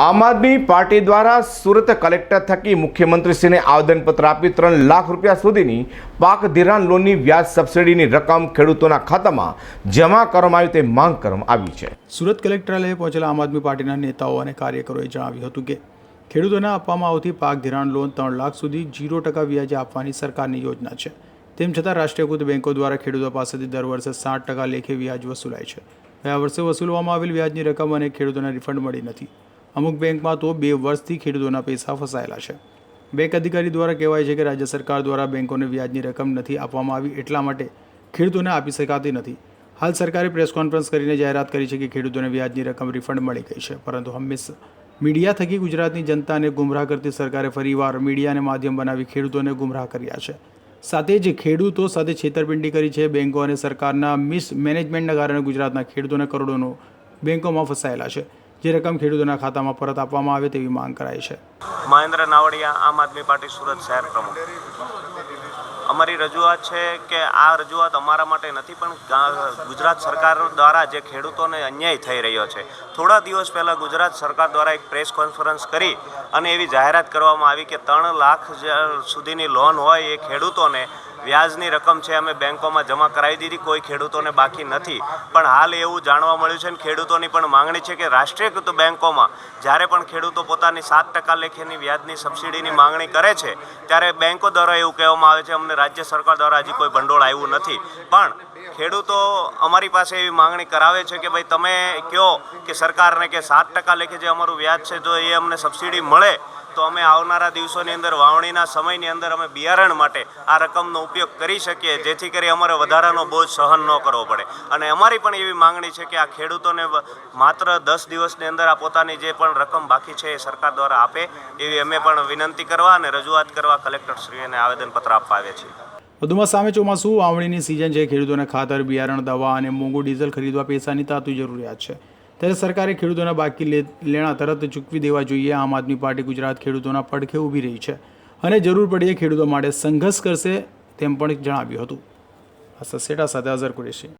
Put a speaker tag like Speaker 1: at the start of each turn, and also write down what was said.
Speaker 1: આમ આદમી પાર્ટી દ્વારા સુરત કલેક્ટર થકી મુખ્યમંત્રીશ્રીને આવેદનપત્ર આપી ત્રણ લાખ રૂપિયા સુધીની પાક ધિરાણ લોનની વ્યાજ સબસિડીની રકમ ખેડૂતોના ખાતામાં જમા કરવામાં આવી તે માંગ કરવામાં આવી છે.
Speaker 2: સુરત કલેક્ટરાલયે પહોંચેલા આમ આદમી પાર્ટીના નેતાઓ અને કાર્યકરોએ જણાવ્યું હતું કે ખેડૂતોને આપવામાં આવતી પાક ધિરાણ લોન ત્રણ લાખ સુધી જીરો ટકા વ્યાજે આપવાની સરકારની યોજના છે. તેમ છતાં રાષ્ટ્રીયકૃત બેન્કો દ્વારા ખેડૂતો પાસેથી દર વર્ષે સાત ટકા લેખે વ્યાજ વસૂલાય છે. ગયા વર્ષે વસૂલવામાં આવેલ વ્યાજની રકમ અને ખેડૂતોને રિફંડ મળી નથી. અમુક બેંકમાં તો બે વર્ષથી ખેડૂતોના પૈસા ફસાયેલા છે. બેંક અધિકારી દ્વારા કહેવાય છે કે રાજ્ય સરકાર દ્વારા બેંકોને વ્યાજની રકમ નથી આપવામાં આવી એટલા માટે ખેડૂતોને આપી શકાતી નથી. હાલ સરકારે પ્રેસ કોન્ફરન્સ કરીને જાહેરાત કરી છે કે ખેડૂતોને વ્યાજની રકમ રિફંડ મળી ગઈ છે, પરંતુ હંમેશા મીડિયા થકી ગુજરાતની જનતાને ગુમરાહ કરતી સરકારે ફરીવાર મીડિયાને માધ્યમ બનાવી ખેડૂતોને ગુમરાહ કર્યા છે. સાથે જ ખેડૂતો સાથે છેતરપિંડી કરી છે બેંકો અને સરકારના મિસ મેનેજમેન્ટના કારણે ગુજરાતના ખેડૂતોને કરોડોનો બેંકોમાં ફસાયેલા છે. જે રકમ ખેડૂતોના ખાતામાં પરત આપવામાં આવે તેવી માંગ કરાઈ છે.
Speaker 3: મહેન્દ્ર નાવડિયા, આમ આદમી પાર્ટી સુરત શહેર પ્રમુખ. અમારી રજૂઆત છે કે આ રજૂઆત અમારા માટે નથી, પણ ગુજરાત સરકાર દ્વારા જે ખેડૂતોને અન્યાય થઈ રહ્યો છે, થોડા દિવસ પહેલાં ગુજરાત સરકાર દ્વારા એક પ્રેસ કોન્ફરન્સ કરી અને એવી જાહેરાત કરવામાં આવી કે ત્રણ લાખ સુધીની લોન હોય એ ખેડૂતોને વ્યાજની રકમ છે અમે બેંકોમાં જમા કરાવી દીધી, કોઈ ખેડૂતોને બાકી નથી. પણ હાલ એવું જાણવા મળ્યું છે ને ખેડૂતોની પણ માંગણી છે કે રાષ્ટ્રીયકૃત બેંકોમાં જ્યારે પણ ખેડૂતો પોતાની સાત ટકા લેખેની વ્યાજની સબસિડીની માંગણી કરે છે, ત્યારે બેંકો દ્વારા એવું કહેવામાં આવે છે, અમને રાજ્ય સરકાર દ્વારા હજી કોઈ ભંડોળ આવ્યું નથી. પણ ખેડૂતો અમારી પાસે એવી માંગણી કરાવે છે કે ભાઈ તમે કહો કે સરકારને કે સાત ટકા લેખે જે અમારું વ્યાજ છે, જો એ અમને સબસિડી મળે તો અમે આવનારા દિવસોની અંદર વાવણીના સમયની અંદર અમે બિયારણ માટે આ રકમનો ઉપયોગ કરી શકીએ, જેથી કરી અમારે વધારાનો બોજ સહન ન કરવો પડે. અને અમારી પણ એવી માંગણી છે કે આ ખેડૂતોને માત્ર દસ દિવસની અંદર આ પોતાની જે પણ રકમ બાકી છે એ સરકાર દ્વારા આપે, એવી અમે પણ વિનંતી કરવા અને રજૂઆત કરવા કલેક્ટરશ્રીને આવેદનપત્ર આપવા આવ્યા છીએ.
Speaker 2: વધુમાં સામે ચોમાસું, વાવણીની સિઝન છે, ખેડૂતોને ખાતર, બિયારણ, દવા અને મોંઘું ડીઝલ ખરીદવા પૈસાની તાતું જરૂરિયાત છે. ત્યારે સરકારે ખેડૂતોના બાકી લેણા તરત ચૂકવી દેવા જોઈએ. આમ આદમી પાર્ટી ગુજરાત ખેડૂતોના પડખે ઊભી રહી છે. અને જરૂર પડીએ ખેડૂતો માટે સંઘર્ષ કરશે તેમ પણ જણાવ્યું હતું. આ સસેટા સાથે અઝર કુરેશી.